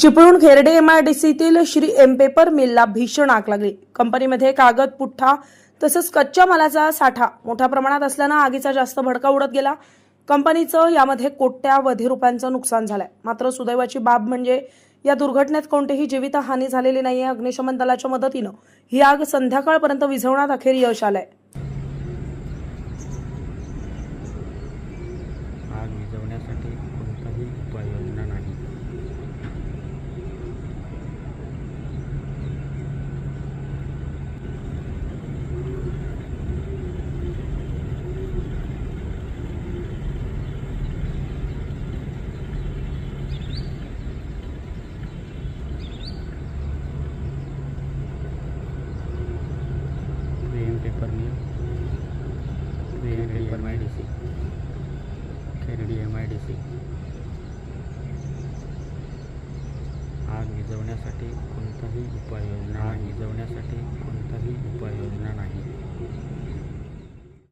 चिपळूण खेरडे एमआयडीसीतील Shri M paper मिलला भीषण आग लागली. कंपनीमध्ये कागद पुठ्ठा तसंच कच्च्या मालाचा साठा मोठ्या प्रमाणात असल्यानं आगीचा जास्त भडका उडत गेला. कंपनीचं यामध्ये कोट्यावधी रुपयांचं नुकसान झालंय. मात्र सुदैवाची बाब म्हणजे या दुर्घटनेत कोणतीही जीवितहानी झालेली नाही आहे अग्निशमन दलाच्या मदतीनं. ही आग संध्याकाळपर्यंत विझवण्यात अखेर यश आलंय. आग विझवण्यासाठी कोणताही Kherdi M I D C Kherdi M I D C आग विझवण्यासाठी कोणताही उपाययोजना विजवण्यासाठी कोणताही उपाययोजना नाही.